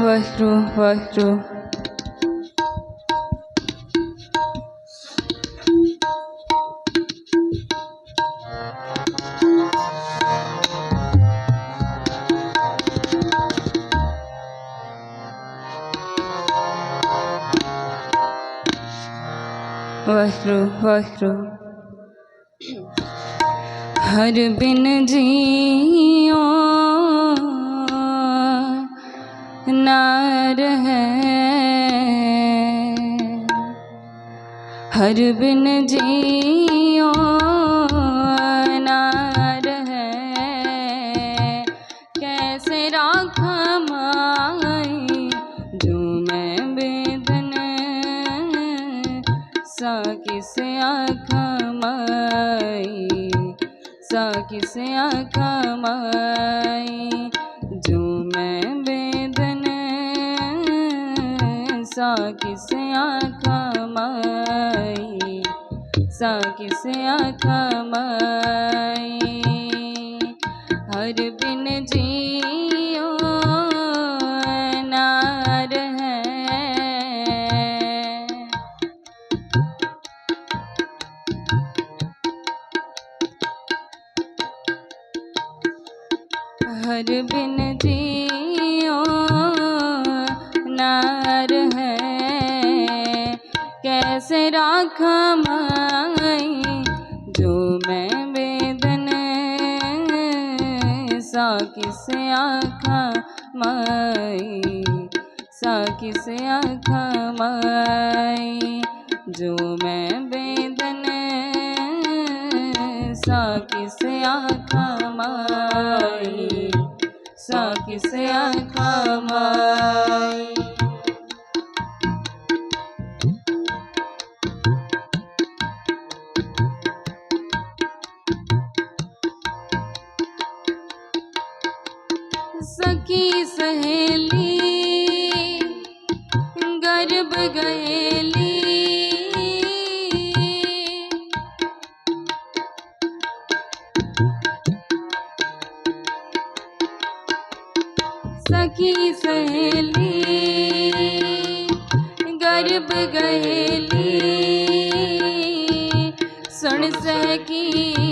ਵਾਹਿਗੁਰੂ ਵਾਹਿਗੁਰੂ ਵਾਹਿਗੁਰੂ ਵਾਹਿਗੁਰੂ ਹਰ ਬਿਨ ਜੀਉ किनार है। हर बिन जियो नार है। कैसे राख माई जो मैं बेदन सा किस आख माई, सा किसे आख माई। सा किसे आखा माई सा किसे आखा माई। हर बिन जियो नार है। हर बिन जियो नार कैसे राखा माई, जो मैं वेदन सा किसे आखा माई, सा किसे आखा माई, जो मैं वेदन सा किसे आखा माई, सा किसे आखा माई। गर्भ गहेली सखी सहेली गर्भ गहेली सुन सकी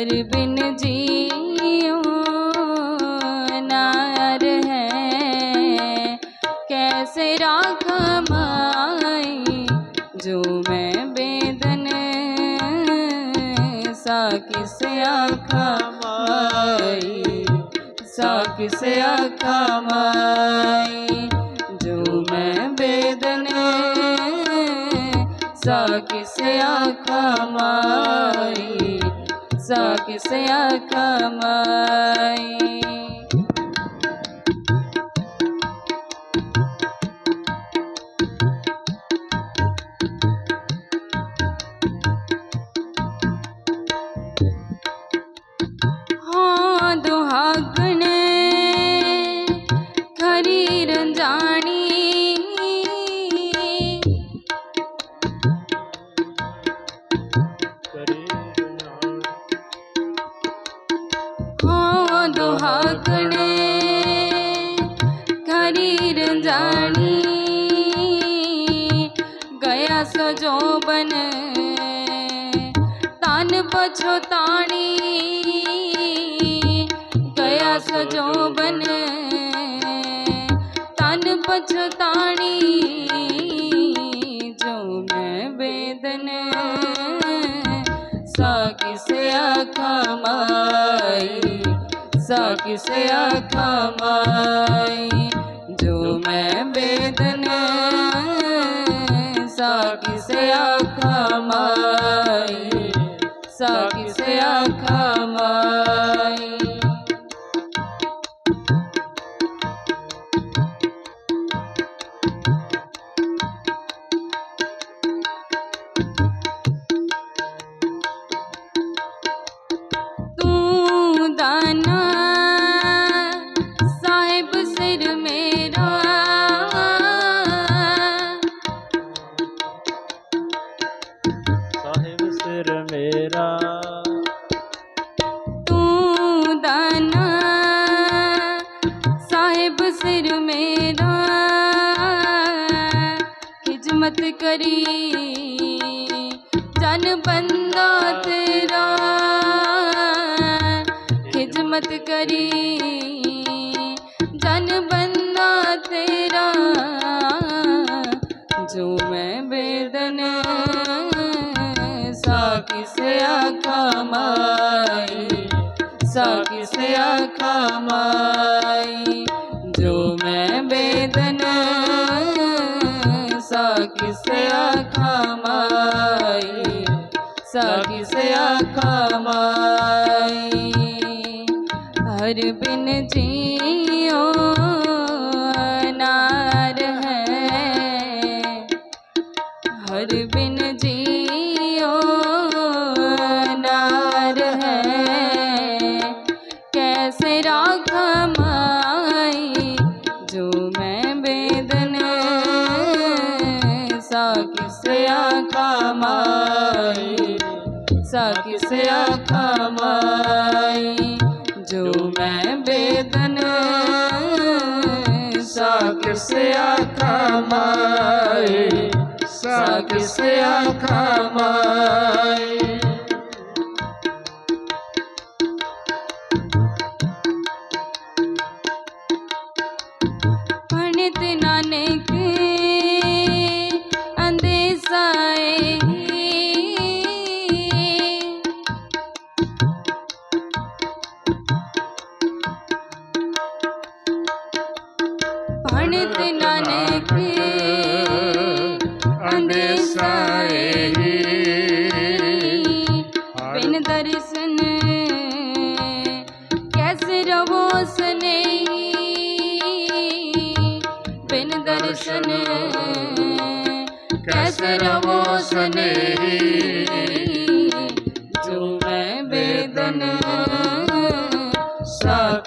हर बिन जियो नार है। कैसे राख माई जो मैं वेदन सा किसे आखा माई, सा किसे आखा माई जो मैं वेदन सा किसे आखा माई। ਸਾ ਕਿਸ ਕਮਾਈ। पछोतानी गया सजोबन तान पछतानी। जो मैं वेदन। सा किसे आखा माई। सा किसे आखा माई। जो मैं बेदन सा किसे आखा माई। ਸਾ ਕਿਸ ਆਖਾ ਮਾ ਕਿਸਿਆ ਕਮਾਈ ਸਾ ਕਿਸਿਆ ਕਮਾਈ ਜੋ ਮੈਂ ਬੇਦਨ ਸਾ ਕਿਸਿਆ ਕਮਾਈ ਸਾ ਕਿਸਿਆ ਕਮਾਈ ਹਰ ਬਿਨ ਜੀ ਕਿਸਿਆ ਕਮਾਏ ਸਾ ਕਿਸਿਆ ਕਮਾਏ ਮੈਂ ਬੇਦਨ ਸਾ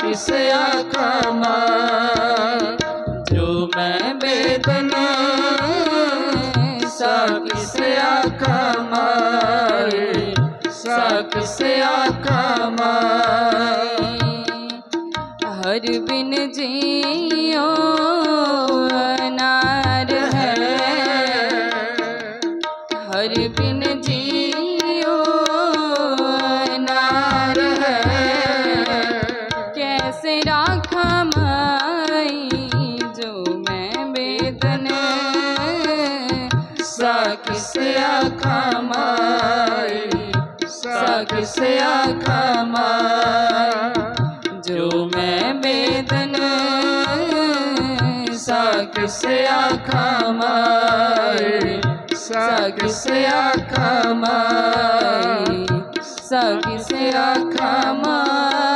ਕਿਸ ਆਖਾ ਮਾਈ ਜੋ ਮੈਂ ਬੇਦਨ ਸਾ ਕਿਸ ਆਖਾ ਮਾਈ ਸਾ ਹਰ ਬਿਨ ਜੀਓ ਕਿਸ ਆਖਾ ਮਾਈ ਜੋ ਮੈਂ ਬੇਦਨ ਸਾ ਕਿਸ ਆਖਾ ਮਾਈ ਸਾ ਕਿਸ ਆਖਾ ਮਾਈ ਸਾ ਕਿਸ ਆਖਾ ਮਾਈ